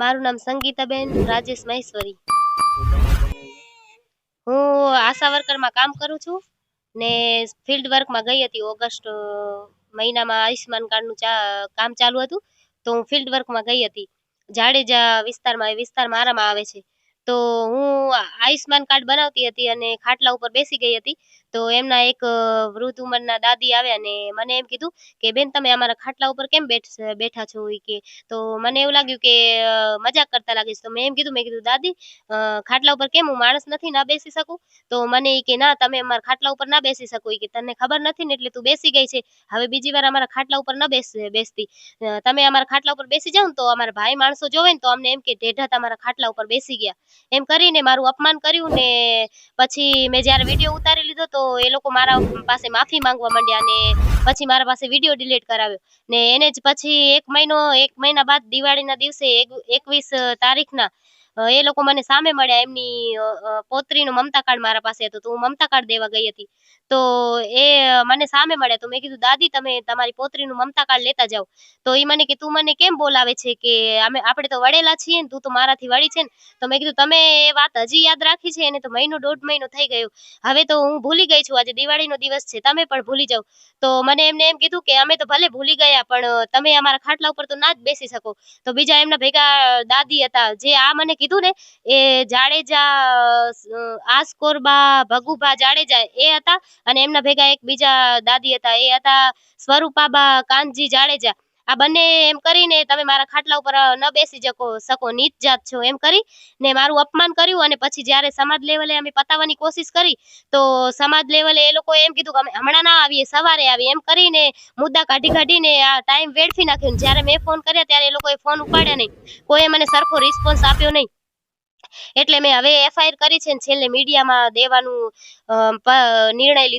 મારું નામ સંગીતાબેન, રાજેશ મહેશ્વરી. હું આશા વર્કરમાં કામ કરું છું ને ફિલ્ડ વર્કમાં ગઈ હતી ઓગસ્ટ મહિનામાં આયુષ્યમાન કાર્ડનું કામ ચાલુ હતું, તો હું ફિલ્ડ વર્કમાં ગઈ હતી. જાડેજા વિસ્તારમાં, એ વિસ્તાર મારામાં આવે છે. તો હું આયુષ્યમાન કાર્ડ બનાવતી હતી અને ખાટલા ઉપર બેસી ગઈ હતી. તો એમના એક વૃદ્ધ ઉંમરના દાદી આવ્યા ને મને એમ કીધું કે, બેન, તમે અમારા ખાટલા ઉપર કેમ બેઠ, બેઠા છો? કે, તો મને એવું લાગ્યું કે મજાક કરતા લાગીશ તો મેં એમ કીધું, મેં કીધું, દાદી ખાટલા ઉપર કેમ હું માણસ નથી, ના બેસી શકું? તો મને એ કે, ના, તમે અમારા ખાટલા ઉપર ના બેસી શકો. કે, તને ખબર નથી ને એટલે તું બેસી ગઈ છે. હવે બીજી વાર અમારા ખાટલા ઉપર ન બેસ, બેસતી. તમે અમારા ખાટલા ઉપર બેસી જાવ તો અમારા ભાઈ માણસો જોવે ને તો અમને એમ કે ઢેઢા તમારા ખાટલા ઉપર બેસી ગયા. એમ કરીને મારું અપમાન કર્યું ને પછી મેં જ્યારે વીડિયો ઉતારી લીધો તો એ લોકો મારા પાસે માફી માંગવા માંડ્યા ને પછી મારા પાસે વીડિયો ડિલીટ કરાવ્યો. ને એને જ પછી એક મહિનો, એક મહિના બાદ દિવાળીના દિવસે એકવીસ તારીખના એ લોકો મને સામે મળ્યા. એમની અ, મમતા કાર્ડ મારા પાસે હતું. તો હું મમતા કાર્ડ દેવા ગઈ હતી. તો એ મને સામે મળ્યા. તો મેં કીધું દાદી તમે તમારી પોત્રીનું મમતા કાર્ડ લેતા જાઓ. તો એ મને કે તું મને કેમ બોલાવે છે કે અમે આપણે તો વડેલા છીએ ને તું તો મારાથી વડી છે ને. તો મેં કીધું તમે એ વાત હજી યાદ રાખી છે? એને તો મહિનો દોઢ મહિનો થઈ ગયો. હવે તો હું ભૂલી ગઈ છું. આજે દિવાળીનો દિવસ છે. તમે પણ ભૂલી જાઓ. તો મને એમને એમ કીધું કે અમે તો ભલે ભૂલી ગયા પણ તમે અમારા ખાટલા ઉપર તો ના જ બેસી શકો. તો બીજા એમના ભેગા દાદી હતા જે આ મને કીધું ને, એ જાડેજા આસકોરબા ભગુભા જાડેજા એ હતા અને એમના ભેગા એક બીજા દાદી હતા. એ હતા સ્વરૂપાબા કાનજી જાડેજા. આ બંને એમ કરીને તમે મારા ખાટલા ઉપર ન બેસી શકો શકો, નીચ જાત છો એમ કરી ને મારું અપમાન કર્યું અને પછી જ્યારે સમાજ લેવલે અમે પતાવવાની કોશિશ કરી, તો સમાજ લેવલે એ લોકો એમ કીધું કે અમે હમણાં ના આવીએ, સવારે આવીએ એમ કરીને મુદ્દા કાઢી કાઢીને આ ટાઈમ વેડફી નાખ્યો જ્યારે મેં ફોન કર્યા ત્યારે એ લોકોએ ફોન ઉપાડ્યા નહીં. કોઈએ મને સરખો રિસ્પોન્સ આપ્યો નહીં. એટલે મેં હવે એફઆઈઆર કરી છે ને છેલ્લે મીડિયામાં દેવાનું નિર્ણય લીધો.